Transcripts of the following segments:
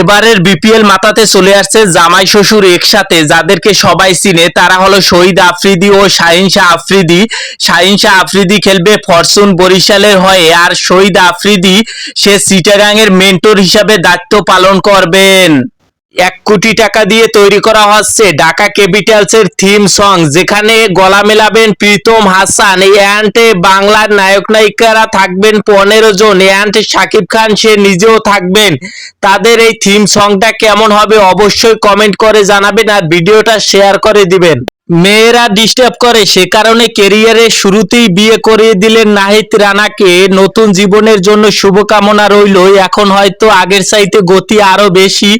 এবারের বিপিএল মাতাতে চলে আসছে জামাই শ্বশুর একসাথে, যাদেরকে সবাই চিনে। তারা হলো শহীদ আফ্রিদি ও শাহিন শাহ আফ্রিদি। শাহিন শাহ আফ্রিদি খেলবে ফরচুন বরিশালের হয়ে আর শহীদ আফ্রিদি সে সিটাগাংয়ের মেন্টর হিসাবে দায়িত্ব পালন করবেন। এক কোটি টাকা দিয়ে তৈরি করা হচ্ছে ঢাকা ক্যাপিটালসের থিম সং, যেখানে গলা মেলাবেন প্রীতম হাসান। এই অ্যান্টে বাংলার নায়ক নায়িকারা থাকবেন পনেরো জন। অ্যান্ট শাকিব খান, সে নিজেও থাকবেন। তাদের এই থিম সংটা কেমন হবে অবশ্যই কমেন্ট করে জানাবেন আর ভিডিওটা শেয়ার করে দিবেন। মেয়েরা ডিস্টার্ব করে, সে কারণে কেরিয়ারের শুরুতেই বিয়ে করিয়ে দিলেন নাহিদ রানাকে। নতুন জীবনের জন্য শুভকামনা রইল। এখন হয়তো আগের চাইতে গতি আরও বেশি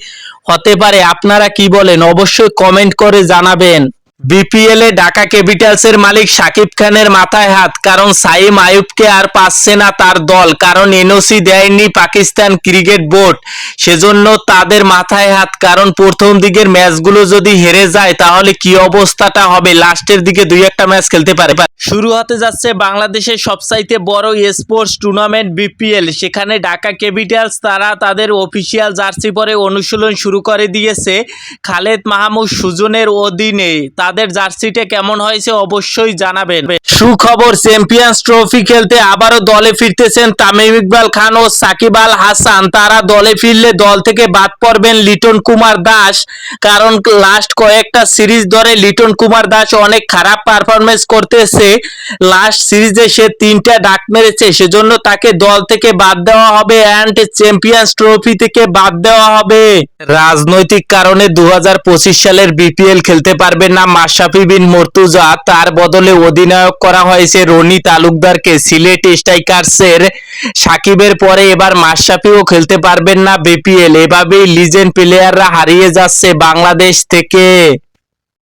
হতে পারে। আপনারা কি বলেন? অবশ্যই কমেন্ট করে জানাবেন। বিপিএল ঢাকা ক্যাপিটালসের মালিক সাকিব খানের মাথায় হাত, কারণ সাইম আয়ুবকে আর পাচ্ছে না তার দল, কারণ এনওসি দেয়নি পাকিস্তান ক্রিকেট বোর্ড। সেজন্য তাদের মাথায় হাত, কারণ প্রথম দিকের ম্যাচগুলো যদি হেরে যায়, তাহলে কি অবস্থাটা হবে? লাস্টের দিকে দুই একটা ম্যাচ খেলতে পারে। শুরু হতে যাচ্ছে বাংলাদেশের সবচাইতে বড় স্পোর্টস টুর্নামেন্ট বিপিএল সেখানে ঢাকা ক্যাপিটালস তারা তাদের অফিসিয়াল জার্সি পরে অনুশীলন শুরু করে দিয়েছে। খালেদ মাহমুদ সুজনের অধীনে তাদের জার্সিটা কেমন হয়েছে অবশ্যই জানাবেন। সুখবর, চ্যাম্পিয়ন্স ট্রফি খেলতে আবারও দলে ফিরতেছেন তামিম ইকবাল খান ও সাকিব আল হাসান। তারা দলে ফিরলে দল থেকে বাদ পড়বেন লিটন কুমার দাস। কারণ লাস্ট কয়েকটা সিরিজ ধরে লিটন কুমার দাস অনেক খারাপ পারফরমেন্স করতেছে। লাস্ট সিরিজে সে তিনটা ডাক মেরেছে, সেজন্য তাকে দল থেকে বাদ দেওয়া হবে অ্যান্ড চ্যাম্পিয়ন্স ট্রফি থেকে বাদ দেওয়া হবে। রাজনৈতিক কারণে দু হাজার পঁচিশ সালের বিপিএল খেলতে পারবে না মাশরাফি বিন মর্তুজা তার বদলে অধিনায়ক করা হয়েছে রনি তালুকদারকে। সিলেট স্ট্রাইকার্সের সাকিবের পরে এবার মাশরাফিও খেলতে পারবেন না বিপিএল। এভাবেই লিজেন্ড প্লেয়াররা হারিয়ে যাচ্ছে বাংলাদেশ থেকে।